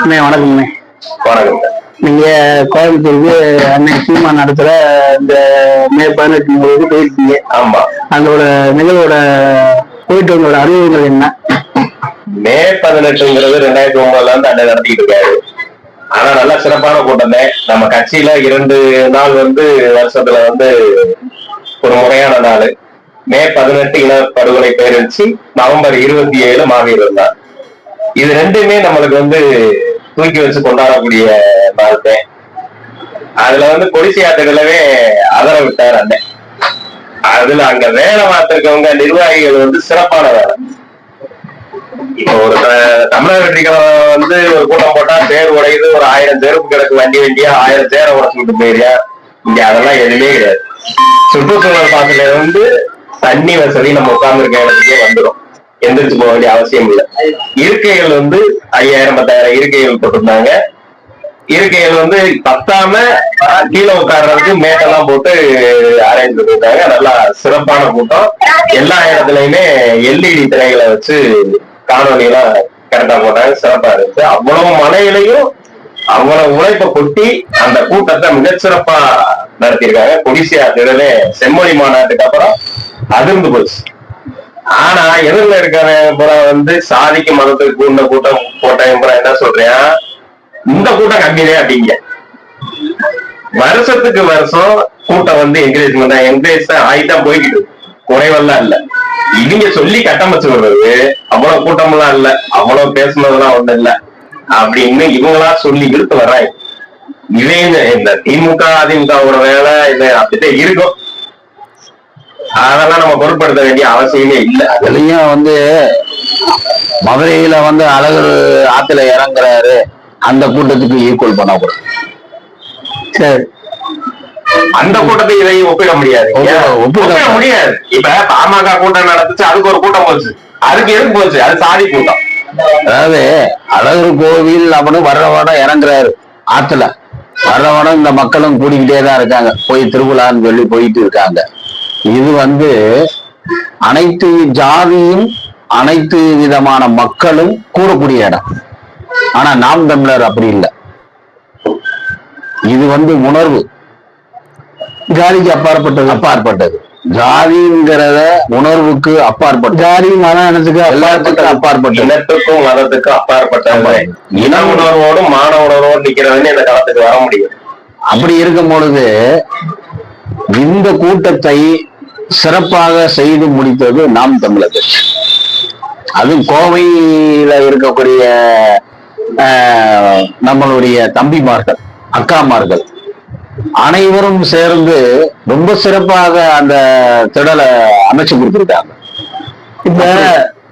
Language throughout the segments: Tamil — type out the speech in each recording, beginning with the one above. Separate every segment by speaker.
Speaker 1: அண்ணே வணக்கம்ண்ணே
Speaker 2: வணக்கம்.
Speaker 1: நீங்க கோயம்புத்தூருக்கு அண்ணன் சீமா நடத்துற இந்த மே பதினெட்டு நிகழ்வுக்கு போயிருக்கீங்க.
Speaker 2: ஆமா.
Speaker 1: அதோட நிகழ்வோட போயிட்டு வந்தோட அனுபவங்கள் என்ன?
Speaker 2: மே பதினெட்டுங்கிறது ரெண்டாயிரத்தி ஒன்பதுல இருந்து அண்ணன் நடத்திட்டு இருக்காரு. ஆனா நல்லா சிறப்பான கூட்டம். தான் நம்ம கட்சியில இரண்டு நாள் வந்து வருஷத்துல வந்து ஒரு முறையான நாள். மே பதினெட்டு இன படுகொலை பேரழிச்சு நவம்பர் இருபத்தி ஏழு மாவீரர் நாள். இது ரெண்டுமே நம்மளுக்கு வந்து தூக்கி வச்சு கொண்டாடக்கூடிய நாள் அதுல வந்து கொடிசி ஆட்டுகளவே அதர விட்டார் அண்ணன் அதுல அங்க வேலை பார்த்திருக்கவங்க நிர்வாகிகள் வந்து சிறப்பான வேலை. இப்போ ஒரு தமிழக வெற்றி வந்து ஒரு கூட்டம் போட்டா தேர் உடையுது ஒரு ஆயிரம் தேர்வு கிடக்கு வண்டி வண்டியா ஆயிரம் தேரை உடச்சுக்கிட்டு போயிருக்கா இங்க அதெல்லாம் எதுவுமே கிடையாது. சுற்றுச்சூழல் பாத்துல இருந்து தண்ணி வசதி நம்ம உட்கார்ந்துருக்க இடத்துக்கே வந்துடும் எந்திரிச்சு போக வேண்டிய அவசியம் இல்லை. இருக்கைகள் வந்து ஐயாயிரம் பத்தாயிரம் இருக்கைகள் போட்டிருந்தாங்க. இருக்கைகள் வந்து பத்தாம கீழே உட்கார்றதுக்கு மேட்டெல்லாம் போட்டு அரேஞ்ச் பண்ணிருக்காங்க நல்லா சிறப்பான கூட்டம். எல்லா இடத்துலயுமே எல்இடி திரைகளை வச்சு காணொலி எல்லாம் கரெக்டா போட்டாங்க. சிறப்பா இருந்துச்சு. அவ்வளவு மலையிலையும் அவ்வளவு உழைப்பை கொட்டி அந்த கூட்டத்தை மிகச்சிறப்பா நடத்தியிருக்காங்க. கொடிசியா திடலே செம்மொழி மாநாட்டுக்கு அப்புறம் அதிர்ந்து போச்சு. ஆனா எதிரில் இருக்கிற புற வந்து சாதிக்கு மதத்துக்கு கூண்ட கூட்டம் போட்டேன் புற என்ன சொல்றேன் இந்த கூட்டம் கம்மியே அப்படிங்க வருஷத்துக்கு வருஷம் கூட்டம் வந்து என்கரேஜ்மெண்ட் பண்ண என்கரேஜ் தான் ஆகிதான் போய்கிட்டு குறைவெல்லாம் இல்ல. இவங்க சொல்லி கட்டமைச்சு விடுறது அவ்வளவு கூட்டமெல்லாம் இல்ல. அவ்வளவு பேசுனதெல்லாம் ஒண்ணு இல்ல. அப்படின்னு இவங்களா சொல்லி இழுத்து வர்றாங்க இவங்க இந்த திமுக அதிமுகவோட வேலை இது அப்படித்தான் இருக்கும். அதெல்லாம் நம்ம பொருட்படுத்த வேண்டிய அவசியமே இல்ல.
Speaker 3: அதுலயும் வந்து மதுரையில வந்து அழகர் ஆத்துல இறங்குறாரு. அந்த கூட்டத்துக்கு ஈக்குவல் பண்ணக்கூடாது
Speaker 1: சரி.
Speaker 2: அந்த கூட்டத்தை இதையும் ஒப்பிட முடியாது.
Speaker 3: ஒப்பிட-
Speaker 2: முடியாது. இப்ப பாமக கூட்டம் நடந்துச்சு அதுக்கு ஒரு கூட்டம் போச்சு. அதுக்கு எதுக்கு போச்சு? அது சாதி கூட்டம்.
Speaker 3: அதாவது அழகர் கோவில் அப்படின்னு வர்றவடம் இறங்குறாரு ஆத்துல. வர்றவடம் இந்த மக்களும் கூடிக்கிட்டே தான் இருக்காங்க. போய் திருவிழான்னு சொல்லி போயிட்டு இருக்காங்க. இது வந்து அனைத்து ஜாதியும் அனைத்து விதமான மக்களும் கூடக்கூடிய இடம். ஆனா நாம் தமிழர் அப்படி இல்லை. இது வந்து உணர்வு.
Speaker 1: ஜாதிக்கு அப்பாற்பட்டது.
Speaker 3: அப்பாற்பட்டது. ஜாதிங்கிறத உணர்வுக்கு அப்பாற்பட்டது.
Speaker 1: ஜாதி மத இனத்துக்கு
Speaker 3: எல்லாத்துக்கும் அப்பாற்பட்டது.
Speaker 2: இனத்துக்கும் மதத்துக்கும் அப்பாற்பட்ட இன உணர்வோடும் மான உணர்வோடு நிக்கிறவனே இந்த காலத்துக்கு வர முடியும்.
Speaker 3: அப்படி இருக்கும் பொழுது இந்த கூட்டத்தை சிறப்பாக செய்து முடித்தது நாம் தமிழர் கட்சி அது கோவையில இருக்கக்கூடிய நம்மளுடைய தம்பிமார்கள் அக்காமார்கள். அனைவரும் சேர்ந்து ரொம்ப சிறப்பாக அந்த திடலை அமைச்சு கொடுத்திருக்காங்க.
Speaker 1: இப்ப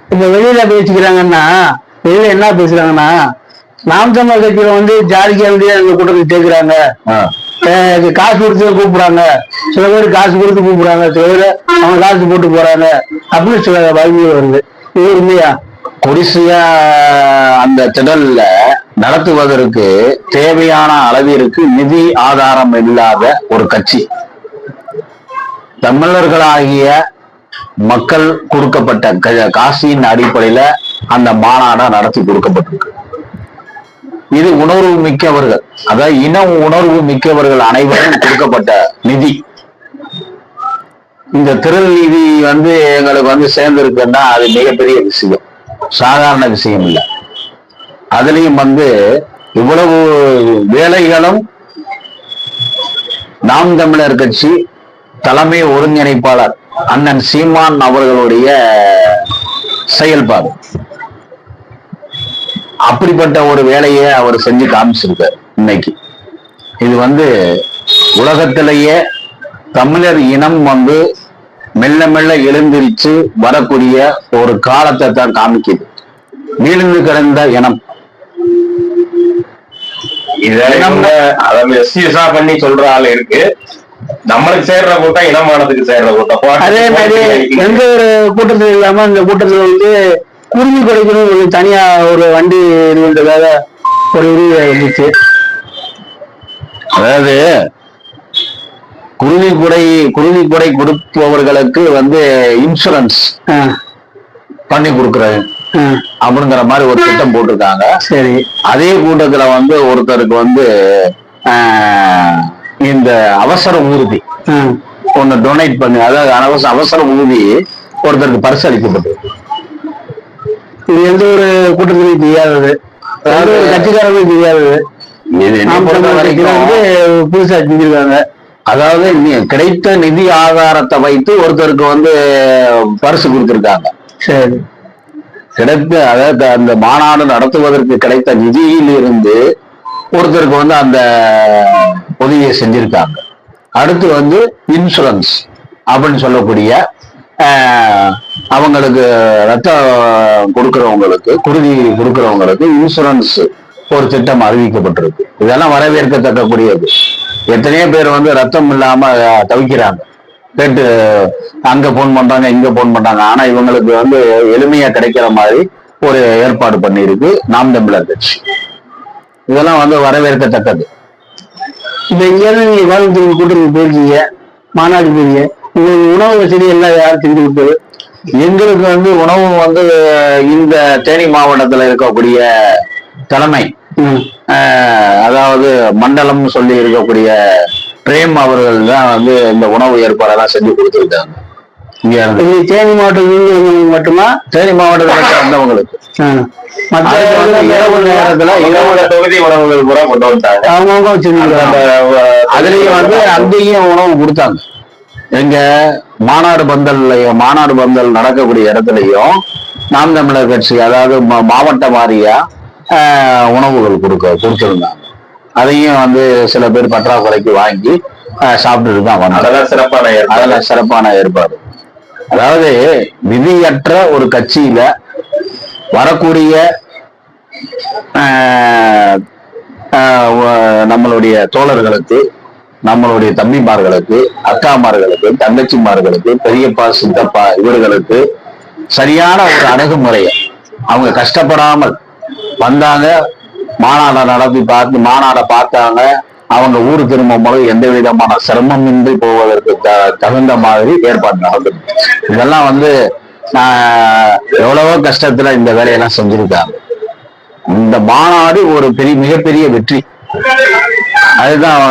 Speaker 1: இப்ப வெளியில பேசிக்கிறாங்கன்னா வெளியில என்ன பேசுறாங்கன்னா நாம் தமிழர் கட்சியில வந்து ஜாதிக்கு வேண்டிய இந்த கூட்டத்தில். அஹ் காசு கொடுத்து கூப்பிடுறாங்க. சில பேர் காசு கொடுத்து கூப்பிடுறாங்க. சில பேர் அவங்க காசு போட்டு போறாங்க. அப்படின்னு சில வழிமுறை வருது. இது உண்மையா?
Speaker 3: கொடிசியா அந்த திடல்ல நடத்துவதற்கு தேவையான அளவிற்கு நிதி ஆதாரம் இல்லாத ஒரு கட்சி. தமிழர்களாகிய மக்கள் கொடுக்கப்பட்ட க- காசியின் அடிப்படையில அந்த மாநாடை நடத்தி கொடுக்கப்பட்டிருக்கு. இது உணர்வு மிக்கவர்கள். அதாவது இன உணர்வு மிக்கவர்கள் அனைவரும் கொடுக்கப்பட்ட நிதி. இந்த திரள் நிதி வந்து எங்களுக்கு வந்து சேர்ந்திருக்குன்னா அது மிகப்பெரிய விஷயம். சாதாரண விஷயம் இல்லை. அதுலயும் வந்து இவ்வளவு வேலைகளும் நாம் தமிழர் கட்சி தலைமை ஒருங்கிணைப்பாளர் அண்ணன் சீமான் அவர்களுடைய செயல்பாடு. அப்படிப்பட்ட ஒரு வேலையை அவர் செஞ்சு காமிச்சிருக்கார் இன்னைக்கு. இது வந்து உலகத்திலேயே தமிழர் இனம் வந்து மெல்ல மெல்ல எழுந்திருச்சு வரக்கூடிய ஒரு காலத்தை தான் காமிக்குது. வீழ்ந்து கிடந்த இனம்.
Speaker 2: பண்ணி சொல்ற ஆள் இருக்கு. நம்மளுக்கு சேர்ற கூட்டம் இனமானத்துக்கு சேர்ற கூட்டம்.
Speaker 1: அதே மாதிரி எந்த ஒரு கூட்டத்தில் இல்லாம இந்த கூட்டத்தில் வந்து குருவி கொடுக்கணும் ஒரு தனியா ஒரு வண்டி இருக்கின்றதாக ஒரு இது இருந்துச்சு
Speaker 3: அதாவது குருவி குடை குருவி குடை கொடுப்பவர்களுக்கு வந்து இன்சூரன்ஸ் பண்ணி கொடுக்குறது
Speaker 1: ம்,
Speaker 3: அப்படிங்கிற மாதிரி ஒரு திட்டம் போட்டிருக்காங்க.
Speaker 1: சரி.
Speaker 3: அதே கூட்டத்துல வந்து ஒருத்தருக்கு வந்து ஆஹ், இந்த அவசர ஊர்தி ஒண்ணு டொனேட் பண்ணி அதாவது அவசர அவசர ஊர்தி ஒருத்தருக்கு பரிசு அளிக்கப்பட்டிருக்கு
Speaker 1: இது எந்த ஒரு கூட்டத்திலையும் தெரியாதது. எந்த ஒரு கட்சிக்காரங்களும் தெரியாதது. வந்து புதுசா செஞ்சிருக்காங்க.
Speaker 3: அதாவது கிடைத்த நிதி ஆதாரத்தை வைத்து ஒருத்தருக்கு வந்து பரிசு கொடுத்திருக்காங்க.
Speaker 1: சரி.
Speaker 3: கிடைத்த அதாவது அந்த மாநாடு நடத்துவதற்கு கிடைத்த நிதியில் இருந்து ஒருத்தருக்கு வந்து அந்த உதவியை செஞ்சிருக்காங்க. அடுத்து வந்து இன்சூரன்ஸ் அப்படின்னு சொல்லக்கூடிய அவங்களுக்கு ரத்தம் கொடுக்கறவங்களுக்கு குருதி கொடுக்கறவங்களுக்கு இன்சூரன்ஸ் ஒரு திட்டம் அறிவிக்கப்பட்டிருக்கு. இதெல்லாம் வரவேற்கத்தக்கக்கூடியது. எத்தனையோ பேர் வந்து ரத்தம் இல்லாம தவிக்கிறாங்க. கேட்டு அங்க போன் பண்றாங்க இங்க போன் பண்றாங்க. ஆனா இவங்களுக்கு வந்து எளிமையா கிடைக்கிற மாதிரி ஒரு ஏற்பாடு பண்ணியிருக்கு நாம் தமிழர் கட்சி. இதெல்லாம் வந்து வரவேற்கத்தக்கது.
Speaker 1: இப்ப இங்க இருந்து நீங்க கோயம்புத்தூர் கூட்டத்துக்கு போயிருக்கீங்க. மாநாடு போயிருக்கீங்க. உங்களுக்கு உணவு வசதி எல்லாம் யார் செஞ்சு கொடுத்தது?
Speaker 3: எங்களுக்கு வந்து உணவு வந்து இந்த தேனி மாவட்டத்துல இருக்கக்கூடிய தலைமை அதாவது மண்டலம் சொல்லி இருக்கக்கூடிய பிரேம் அவர்கள் தான் வந்து இந்த உணவு ஏற்பாடெல்லாம் செஞ்சு கொடுத்துருக்காங்க.
Speaker 1: தேனி மாவட்டத்தில் மட்டுமா?
Speaker 3: தேனி மாவட்டத்துல வந்தவங்களுக்கு. இரவு நேரத்துல இரவு
Speaker 2: தொகுதி உணவுகள் பூரா கொண்டு வந்துட்டாங்க.
Speaker 1: அவங்கவுங்க
Speaker 2: அஹ்,
Speaker 3: அதுலயும் வந்து அங்கேயும் உணவு கொடுத்தாங்க. எங்க மாநாடு பந்தல்லையும் மாநாடு பந்தல் நடக்கக்கூடிய இடத்துலயும் நாம் தமிழர் கட்சி அதாவது மாவட்ட வாரியா உணவுகள் கொடுக்க கொடுத்திருந்தாங்க. அதையும் வந்து சில பேர் பற்றாக்குறைக்கு வாங்கி சாப்பிட்டுட்டு தான்
Speaker 2: அதெல்லாம் சிறப்பான
Speaker 3: அதெல்லாம் சிறப்பான ஏற்பாடு. அதாவது விதியற்ற ஒரு கட்சியில வரக்கூடிய ஆஹ், ஆஹ், வ- நம்மளுடைய தோழர்களுக்கு நம்மளுடைய தம்பிமார்களுக்கு அக்காமார்களுக்கு தங்கச்சிமார்களுக்கு பெரியப்பா சித்தப்பா இவர்களுக்கு சரியான ஒரு அணுகுமுறையை அவங்க கஷ்டப்படாமல் வந்தாங்க. மாநாடை நடத்தி பார்த்து மாநாடை பார்த்தாங்க. அவங்க ஊர் திரும்பும் போது எந்த விதமான சிரமமின்றி போவதற்கு த- தகுந்த மாதிரி ஏற்பாடு நடந்தது இதெல்லாம் வந்து நான் எவ்வளவோ கஷ்டத்துல இந்த வேலையெல்லாம் செஞ்சிருக்காங்க. இந்த மாநாடு ஒரு பெரிய மிகப்பெரிய வெற்றி. அதுதான்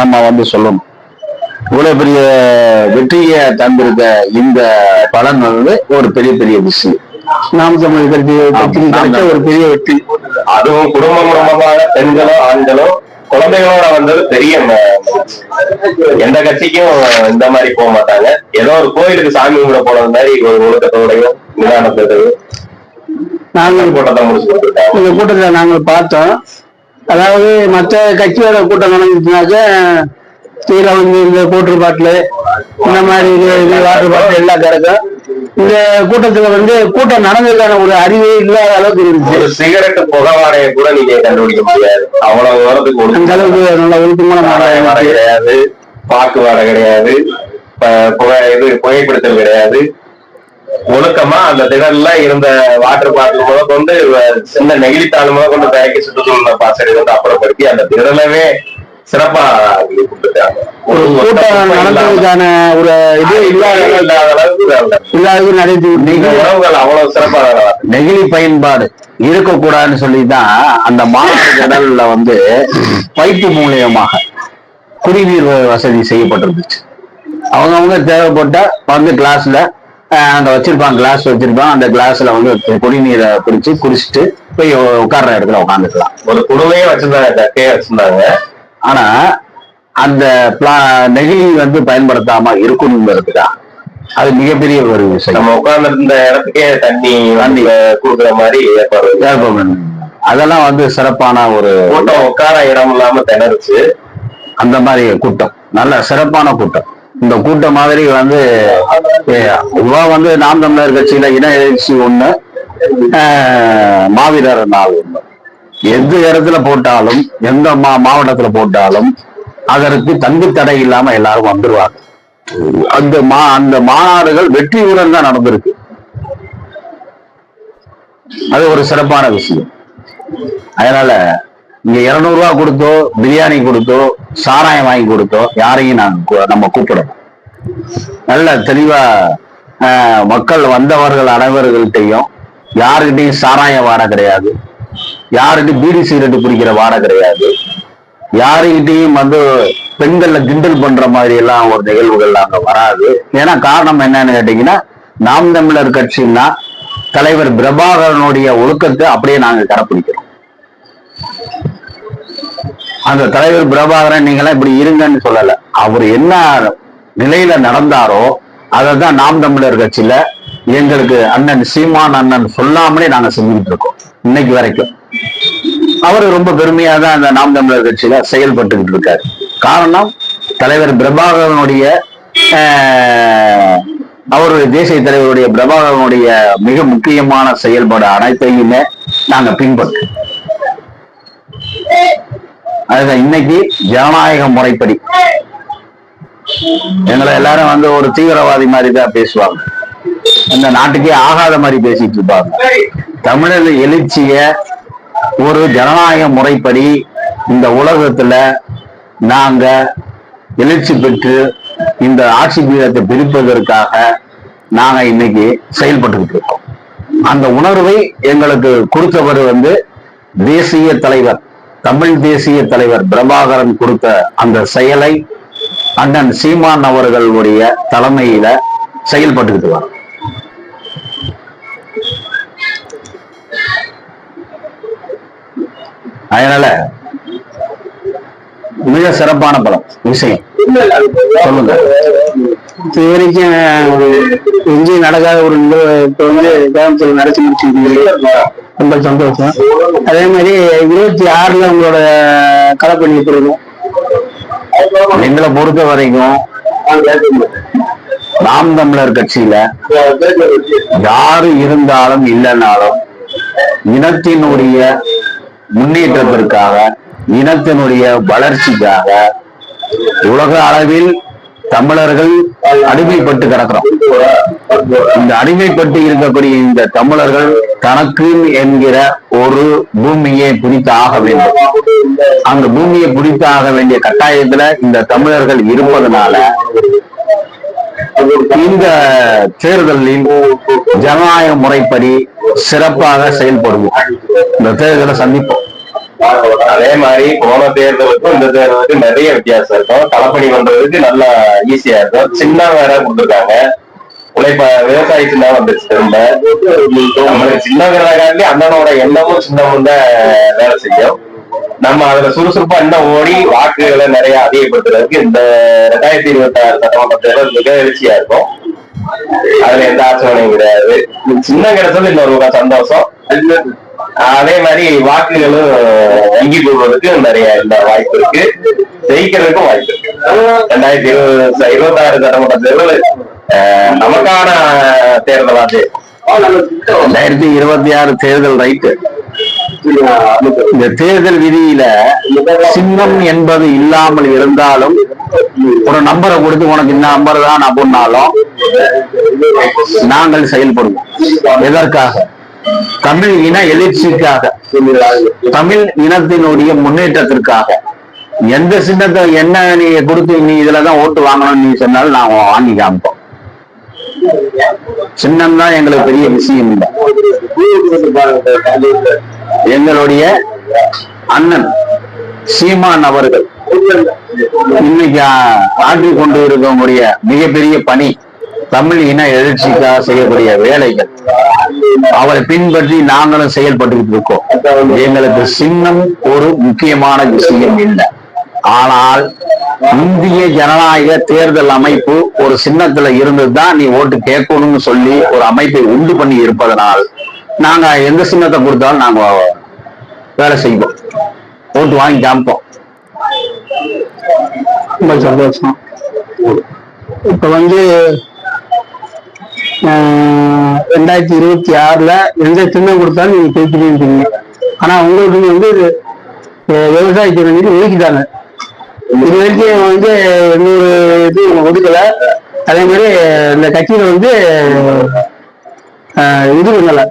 Speaker 3: நம்ம வந்து சொல்லணும். இவ்வளவு பெரிய வெற்றியை தந்திருக்க இந்த பலன் வந்து ஒரு பெரிய பெரிய விஷயம்.
Speaker 1: நாம் தமிழ் கட்சி ஒரு பெரிய வெற்றி.
Speaker 2: அதுவும் குடும்ப குடும்பமாக பெண்களோ ஆண்களோ குழந்தைகளோட வந்தது பெரிய எந்த கட்சிக்கும் இந்த மாதிரி போக மாட்டாங்க. ஏதோ ஒரு கோயிலுக்கு சாமி கும்பிட போனது மாதிரி ஒரு ஒழுக்கத்தோடையும் நிதானத்தோடையும்
Speaker 1: நாங்கள்
Speaker 2: கூட்டத்தை முடிச்சு
Speaker 1: இந்த கூட்டத்துல நாங்கள் பார்த்தோம். அதாவது மற்ற கட்சியோட கூட்டம் நடந்துச்சுனாக்க கீழே வந்து இந்த கூட்டர் பாட்டில் இந்த மாதிரி இது இது வாட்டர் பாட்டில் எல்லாம் கிடக்கும். இந்த கூட்டத்துல வந்து கூட்டம் நடந்ததுக்கான ஒரு அறிவே இல்லாத அளவுக்கு இருந்துச்சு.
Speaker 2: சிகரெட் புகவாடையை கூட நீங்க கண்டுபிடிக்க முடியாது. அவ்வளவு தூரத்துக்கு
Speaker 1: அந்த அளவுக்கு நல்ல ஒழுக்கமான.
Speaker 2: கிடையாது. பாக்கு வாடகை கிடையாது. புகை இது புகைப்பிடித்தல் கிடையாது. ஒழுக்கமா அந்த திடல்ல இருந்த வாட்டர் பாட்டில் முத கொண்டு சின்ன நெகிழித்தாள் முத கொண்டு பேக்கி சுற்றுச்சூழல் பாசறை வந்து அப்புறப்படுத்தி அந்த திடலவே சிறப்பா
Speaker 1: ஒரு கூட்டம் நடந்ததுக்கான ஒரு இது இல்லாத அளவுக்கு-
Speaker 2: இல்லாத அளவுக்கு வேலை.
Speaker 1: இல்லாத நடத்தி
Speaker 2: நீங்க உணவுகள் அவ்வளவு சிறப்பா.
Speaker 3: நெகிழி பயன்பாடு இருக்கக்கூடாதுன்னு சொல்லி தான் அந்த மாநாடு கடல்ல வந்து பைப்பு மூலியமாக குடிநீர் வசதி செய்யப்பட்டிருந்துச்சு அவங்கவுங்க தேவைப்பட்ட வந்து கிளாஸ்ல அங்க வச்சிருப்பாங்க கிளாஸ் வச்சிருப்பாங்க அந்த கிளாஸ்ல வந்து குடிநீரை பிடிச்சு குடிச்சிட்டு போய் உட்கார்ற இடத்துல உட்காந்துக்கலாம்
Speaker 2: ஒரு குடுவையே வச்சிருந்தாங்க தக்கையே வச்சிருந்தாங்க.
Speaker 3: ஆனா அந்த பிளா- நெகிழி வந்து பயன்படுத்தாம இருக்கணுங்கிறதுதான் அது மிகப்பெரிய ஒரு விஷயம்.
Speaker 2: நம்ம உட்கார்ந்து இருந்த இடத்துக்கே தண்ணி தண்ணி. கொடுக்குற மாதிரி ஏற்பாடு.
Speaker 3: அதெல்லாம் வந்து சிறப்பான ஒரு
Speaker 2: கூட்டம் உட்கார இடம் இல்லாம திணறுச்சு.
Speaker 3: அந்த மாதிரி கூட்டம். நல்ல சிறப்பான கூட்டம். இந்த கூட்டம் மாதிரி வந்து இவா வந்து நாம் தமிழர் கட்சியில இன எழுச்சி ஒண்ணு மாவீரர் நாள் ஒண்ணு. எந்த இடத்துல போட்டாலும் எந்த மா மாவட்டத்துல போட்டாலும் அதற்கு தங்கு தடை இல்லாம எல்லாரும் வந்துருவாங்க. அந்த மா அந்த மாநாடுகள் வெற்றியுடன் தான் நடந்திருக்கு. அது ஒரு சிறப்பான விஷயம். அதனால இங்க இருநூறு ரூபாய் கொடுத்தோ பிரியாணி கொடுத்தோ சாராயம் வாங்கி கொடுத்தோ யாரையும் நாங்க நம்ம கூப்பிடணும் நல்ல தெளிவா மக்கள் வந்தவர்கள் அனைவர்கள்ட்டையும் யாருக்கிட்டையும் சாராய வாடை கிடையாது. யாருக்கிட்டையும் பீடி சிகரெட் குடிக்கிற வாடை கிடையாது. யாருக்கிட்டையும் வந்து பெண்கள்ல கிண்டல் பண்ற மாதிரி எல்லாம் ஒரு நிகழ்வுகள் அங்க வராது. ஏன்னா காரணம் என்னன்னு கேட்டீங்கன்னா நாம் தமிழர் கட்சின்னா தலைவர் பிரபாகரனுடைய ஒழுக்கத்தை அப்படியே நாங்க கடைப்பிடிக்கிறோம். அந்த தலைவர் பிரபாகரன் நீங்களாம் இப்படி இருங்கன்னு சொல்லல. அவர் என்ன நிலையில நடந்தாரோ அதை தான் நாம் தமிழர் கட்சியில எங்களுக்கு அண்ணன் சீமான் அண்ணன் சொல்லாமலே நாங்க செஞ்சுட்டு இருக்கோம் இன்னைக்கு வரைக்கும். அவர் ரொம்ப பெருமையா தான் அந்த நாம் தமிழர் கட்சியில செயல்பட்டுக்கிட்டு இருக்காரு. காரணம் தலைவர் பிரபாகரனுடைய அவருடைய தேசிய தலைவருடைய பிரபாகரனுடைய மிக முக்கியமான செயல்பாடு அனைத்தையுமே நாங்க பின்பற்றோம். அதுதான் இன்னைக்கு ஜனநாயக முறைப்படி. எங்களை எல்லாரும் வந்து ஒரு தீவிரவாதி மாதிரி தான் பேசுவாங்க. இந்த நாட்டுக்கே ஆகாத மாதிரி பேசிட்டு இருப்பாங்க. தமிழர் எழுச்சிய ஒரு ஜனநாயக முறைப்படி இந்த உலகத்துல நாங்க எழுச்சி பெற்று இந்த ஆட்சி பீடத்தை பிரிப்பதற்காக நாங்க இன்னைக்கு செயல்பட்டுக்கிட்டு இருக்கோம். அந்த உணர்வை எங்களுக்கு கொடுத்தவர் வந்து தேசிய தலைவர். தமிழ் தேசிய தலைவர் பிரபாகரன் கொடுத்த அந்த செயலை அண்ணன் சீமான் அவர்களுடைய தலைமையில செயல்பட்டுக்கிட்டு வரோம் அதனால மிக சிறப்பான படம் விஷயம். சொல்லுங்க.
Speaker 1: இது வரைக்கும் எங்கேயும் நடக்காத ஒரு நிகழ்வு இப்ப வந்து கோயம்புத்தூர் நடத்தி முடிச்சிருக்கீங்க. ரொம்ப சந்தோஷம். அதே மாதிரி இருபத்தி ஆறுல உங்களோட கலப்பணி கொடுக்கும்
Speaker 3: எங்களை பொறுத்த வரைக்கும் நாம் தமிழர் கட்சியில யாரு இருந்தாலும் இல்லைனாலும் இனத்தினுடைய முன்னேற்றத்திற்காக இனத்தினுடைய வளர்ச்சிக்காக உலக அளவில் தமிழர்கள் அடிமைப்பட்டு கிடக்கிறோம். இந்த அடிமைப்பட்டு இருக்கக்கூடிய இந்த தமிழர்கள் தனக்கு என்கிற ஒரு பூமியை பிடித்து ஆக வேண்டும். அந்த பூமியை பிடித்து ஆக வேண்டிய கட்டாயத்துல இந்த தமிழர்கள் இருப்பதனால இந்த தேர்தலில் ஜனநாயக முறைப்படி சிறப்பாக செயல்படுவோம். இந்த தேர்தலை சந்திப்போம்.
Speaker 2: அதே மாதிரி போன தேர்தலுக்கும் இந்த தேர்தலுக்கும் நிறைய வித்தியாசம் இருக்கும். களப்பணி பண்றதுக்கு நல்லா ஈஸியா இருக்கும். சின்ன வேற கொடுத்துருக்காங்க. உழைப்ப விவசாய வந்துருச்சு திரும்ப. நம்மளுக்கு சின்ன காண்டி அண்ணனோட எண்ணமும் சின்னமும் தான் வேலை செய்யும். நம்ம அதுல சுறுசுறுப்பா இன்னும் ஓடி வாக்குகளை நிறைய அதிகப்படுத்துறதுக்கு இந்த ரெண்டாயிரத்தி இருபத்தி ஆறு சட்டமன்ற தேர்தல் மிக எழுச்சியா இருக்கும். அதுல எந்த ஆட்சேபனையும் கிடையாது. சின்ன கிடைச்சது இன்னொரு சந்தோஷம். அதே மாதிரி வாக்குகளும் வங்கி போடுவதற்கு நிறைய இந்த வாய்ப்பு இருக்கு. ஜெயிக்கிறதுக்கும் வாய்ப்பு இருக்கு. ரெண்டாயிரத்தி இருபது இருபத்தி ஆறு சட்டமன்ற தேர்தல் நமக்கான தேர்தல் அது.
Speaker 3: ரெண்டாயிரத்தி இருபத்தி ஆறு தேர்தல் ரைட்டு. இந்த தேர்தல் விதியில சின்னம் என்பது இல்லாமல் இருந்தாலும் ஒரு நம்பரை கொடுத்து உனக்கு இந்த நம்பர் தான் அப்படின்னாலும் நாங்கள் செயல்படுவோம். எதற்காக? தமிழ் இன எழுச்சிக்காக தமிழ் இனத்தினுடைய முன்னேற்றத்திற்காக. எந்த சின்னத்தை என்ன நீ கொடுத்து நீ இதுலதான் ஓட்டு வாங்கணும்னு நீ சொன்னாலும் நான் வாங்கி காமிப்போம். சின்னம் தான் எங்களுக்கு பெரிய விஷயம் இல்லை. எங்களுடைய அண்ணன் சீமான் அவர்கள் இன்னைக்கு ஆ- ஆற்றிக் கொண்டு இருக்கக்கூடிய மிகப்பெரிய பணி தமிழ் இன எழுச்சிக்காக செய்யக்கூடிய வேலைகள். அவரை பின்பற்றி நாங்களும் செயல்பட்டு இருக்கோம். எங்களுக்கு சின்னம் ஒரு முக்கியமான விஷயம் இல்லை. ஆனால் இந்திய ஜனநாயக தேர்தல் அமைப்பு ஒரு சின்னத்துல இருந்துதான் நீ ஓட்டு கேட்கணும்னு சொல்லி ஒரு அமைப்பை உண்டு பண்ணி இருப்பதனால் நாங்க எந்த சின்னத்தை கொடுத்தாலும் நாங்க வேலை செய்வோம். ஓட்டு வாங்கி காமிப்போம்.
Speaker 1: ரொம்ப சந்தோஷம். இப்ப வந்து ரெண்டாயிரத்தி இருபத்தி ஆறுல எந்த சின்னம் கொடுத்தாலும் நீங்க கேட்கிறீங்க ஆனா உங்களுக்கு வந்து விவசாயத்தை வந்து ஒதுக்கிட்டாங்க. இது வரைக்கும் வந்து எந்த ஒரு இது ஒதுக்கல. அதே மாதிரி இந்த கட்சியில வந்து இது பண்ணல.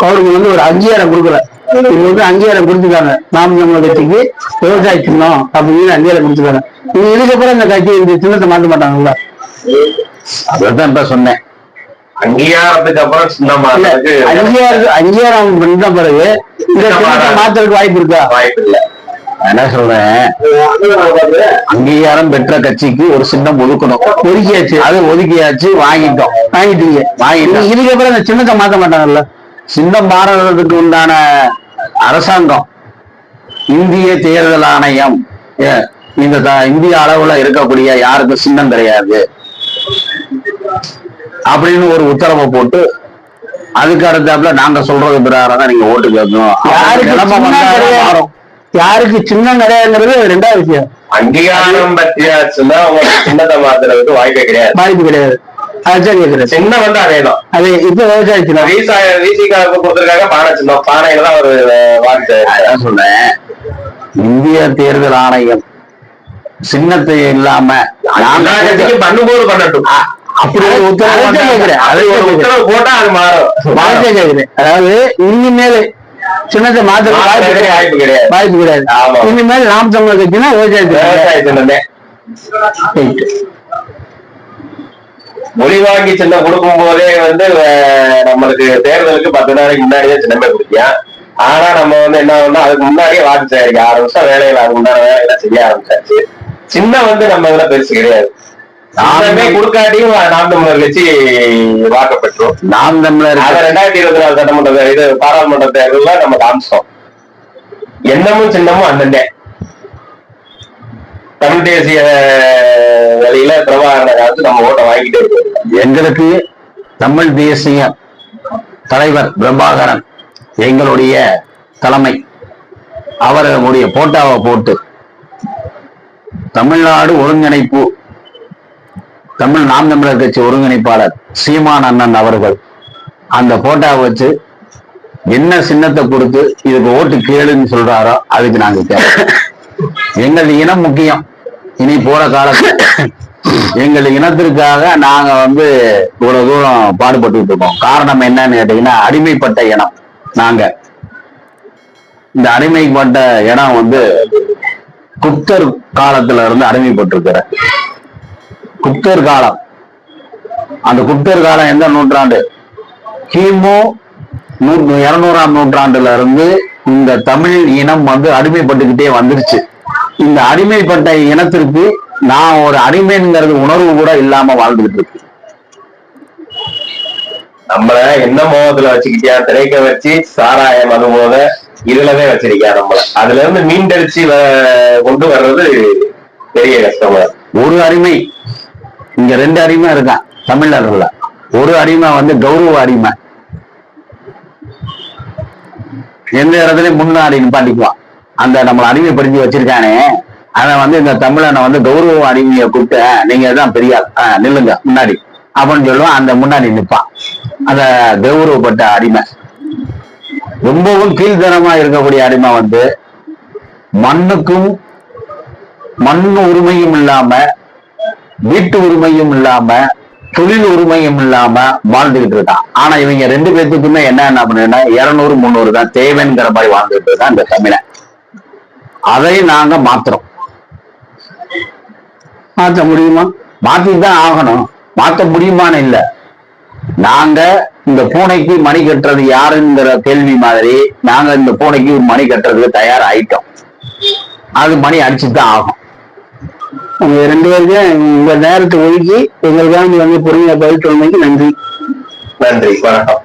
Speaker 1: கவர்மெண்ட் வந்து ஒரு அங்கீகாரம் கொடுக்கல. இது வந்து அங்கீகாரம் கொடுத்துருக்காங்க நாம் நம்ம கட்சிக்கு விவசாய சின்னம் அப்படின்னு அங்கீகாரம் கொடுத்துருக்காங்க இதுக்கப்புறம் இந்த கட்சி இந்த சின்னத்தை மாற்ற மாட்டாங்கல்ல?
Speaker 3: அதான் இப்ப சொன்னேன்.
Speaker 2: அங்கீகாரத்துக்கு அப்புறம் சின்னம் மாறதுக்கு
Speaker 1: அங்கீகாரம் அங்கீகாரம் பண்ண பிறகு இந்த மாத்துறதுக்கு வாய்ப்பு இருக்கா?
Speaker 2: வாய்ப்பு இல்லை.
Speaker 3: என்ன சொல்றேன்? அங்கீகாரம் பெற்ற கட்சிக்கு ஒரு சின்னம் ஒதுக்கணும்.
Speaker 1: ஒதுக்கியாச்சு
Speaker 3: அது ஒதுக்கியாச்சு வாங்கிட்டோம்.
Speaker 1: வாங்கிட்டீங்க.
Speaker 3: வாங்கிட்டோம்.
Speaker 1: இதுக்கு அப்புறம் இந்த சின்னத்தை மாத்த மாட்டாங்கல்ல?
Speaker 3: சின்னம் மாறுறதுக்கு உண்டான அரசாங்கம் இந்திய தேர்தல் ஆணையம் இந்த இந்திய அளவுல இருக்கக்கூடிய யாருக்கும் சின்னம் கிடையாது. அப்படின்னு ஒரு உத்தரவை போட்டு அதுக்கு அடுத்தாப்புல நாங்க சொல்றது பிரகாரம் தான் நீங்க ஓட்டு கேட்கணும்.
Speaker 1: யாருக்கு சின்னம் கிடையாதுங்கிறது ரெண்டாவது விஷயம்.
Speaker 2: அங்கீகாரம் பற்றியாச்சுன்னா அவங்க சின்னத்தை மாத்துறதுக்கு வாய்ப்பே கிடையாது.
Speaker 1: வாய்ப்பு கிடையாது. அதுதான் கேக்குறேன்
Speaker 2: சின்னம் வந்து அதேதான்
Speaker 1: அது இப்ப விவசாய சின்னம்
Speaker 2: வீசா வீசிக்காவுக்கு கொடுத்துருக்காங்க பானை சின்னம். பானையில தான் ஒரு வாக்கு
Speaker 3: அதான் சொல்றேன் இந்திய தேர்தல் ஆணையம் சின்னத்தை இல்லாம
Speaker 2: பண்ணும்போது பண்ணட்டும்.
Speaker 3: அப்படி உத்தரவு
Speaker 2: போட்டா அது மாறும்.
Speaker 1: கேக்குறேன் அதாவது இனிமேல் சின்னத்தை மாத்துறது வாய்ப்பு கிடையாது.
Speaker 2: வாய்ப்பு கிடையாது.
Speaker 1: இனிமேல் நாம் தமிழர் கட்சினா விவசாய சின்னம்
Speaker 2: விவசாய சின்னமே
Speaker 1: Right.
Speaker 2: மொழி வாங்கி சின்னம் கொடுக்கும் போதே வந்து நம்மளுக்கு தேர்தலுக்கு பத்து நாளைக்கு முன்னாடியே சின்னமே கொடுத்தியா? ஆனா நம்ம வந்து என்ன பண்ணோம் அதுக்கு முன்னாடியே வாக்கு சேகரிக்க ஆரம்பிச்சோம் வேலைகளை அதுக்கு உண்டான வேலைகளை செய்ய ஆரம்பிச்சாச்சு. சின்னம் வந்து நம்ம இதுல பெருசு கிடையாது. சின்னமே கொடுக்காட்டியும் நாம் தமிழர் கட்சி வாக்கப்பட்டுரும்.
Speaker 3: நாம் தமிழர்
Speaker 2: ரெண்டாயிரத்தி இருபத்தி நாலு சட்டமன்ற இது பாராளுமன்ற தேர்தல்ல நம்ம காமிச்சோம் எண்ணமும் சின்னமும் அண்ணன்டே தமிழ் தேசிய வழியில பிரபாகரனை காலத்து நம்ம ஓட்டை வாங்கிட்டே இருக்கோம்
Speaker 3: எங்களுக்கு தமிழ் தேசிய தலைவர் பிரபாகரன் எங்களுடைய தலைமை. அவர்களுடைய போட்டாவை போட்டு தமிழ்நாடு ஒருங்கிணைப்பு தமிழ் நாம் தமிழர் கட்சி ஒருங்கிணைப்பாளர் சீமான் அண்ணன் அவர்கள் அந்த போட்டாவை வச்சு என்ன சின்னத்தை கொடுத்து இதுக்கு ஓட்டு கேளுன்னு சொல்றாரோ அதுக்கு நாங்க கேட்போம் எங்கள் இனம் முக்கியம். இனி போற காலத்துல எங்கள் இனத்திற்காக நாங்க வந்து இவ்வளவு தூரம் பாடுபட்டு இருக்கோம். காரணம் என்னன்னு கேட்டீங்கன்னா அடிமைப்பட்ட இனம் நாங்க. இந்த அடிமைப்பட்ட இனம் வந்து குப்தர் காலத்துல இருந்து அடிமைப்பட்டிருக்கிற குப்தர் காலம். அந்த குப்தர் காலம் எந்த நூற்றாண்டு? கிமு நூ இருநூறாம் நூற்றாண்டுல இருந்து இந்த தமிழ் இனம் வந்து அடிமைப்பட்டுக்கிட்டே வந்துருச்சு. இந்த அடிமைப்பட்ட இனத்திற்கு நான் ஒரு அடிமைங்கிறது உணர்வு கூட இல்லாம வாழ்ந்துகிட்டு இருக்கு.
Speaker 2: நம்மள என்ன மோகத்துல வச்சுக்கிட்டியா? திரைக்க வச்சு சாராய மது போத இதுலதான் வச்சிருக்கியா நம்மள? அதுல இருந்து மீண்டடிச்சு கொண்டு வர்றது பெரிய கஷ்டமா.
Speaker 3: ஒரு அடிமை. இங்க ரெண்டு அடிமை இருக்கான் தமிழர்ல ஒரு அடிமை வந்து கௌரவ அடிமை. எந்த இடத்துலயும் முன்னாடி நிப்பாட்டிக்குவான். அந்த நம்மளை பிரிஞ்சு வச்சிருக்கானே. அவன் வந்து இந்த தமிழனை வந்து கௌரவ அடிமையை கூப்பிட்டு நீங்க தான் பெரிய நில்லுங்க முன்னாடி. அப்படின்னு சொல்லுவான். அந்த முன்னாடி நிப்பான். அந்த கௌரவப்பட்ட அடிமை. ரொம்பவும் கீழ்த்தனமா இருக்கக்கூடிய அடிமை வந்து மண்ணுக்கும் மண் உரிமையும் இல்லாம வீட்டு உரிமையும் இல்லாம தொழில் உரிமையும் இல்லாம வாழ்ந்துகிட்டு இருக்கான். ஆனா இவங்க ரெண்டு பேர்த்துக்குமே என்ன என்ன பண்ணுன்னா இருநூறு முந்நூறு தான் தேவைங்கிற மாதிரி வாழ்ந்துகிட்டு இருக்கான் இந்த தமிழன் அதை நாங்க மாத்துறோம்.
Speaker 1: மாத்த முடியுமா?
Speaker 3: மாத்தி தான் ஆகணும். மாத்த முடியுமான்னு இல்ல. நாங்க இந்த பூனைக்கு மணி கட்டுறது யாருங்கிற கேள்வி மாதிரி நாங்க இந்த பூனைக்கு மணி கட்டுறதுக்கு தயார் ஆயிட்டோம் அது மணி அடிச்சு தான் ஆகும்.
Speaker 1: உங்க ரெண்டு பேருக்கும் உங்க நேரத்தை ஒதுக்கி எங்களுக்காக வந்து பொறுமையா பதில் சொன்னதுக்கு நன்றி.
Speaker 2: நன்றி வணக்கம்.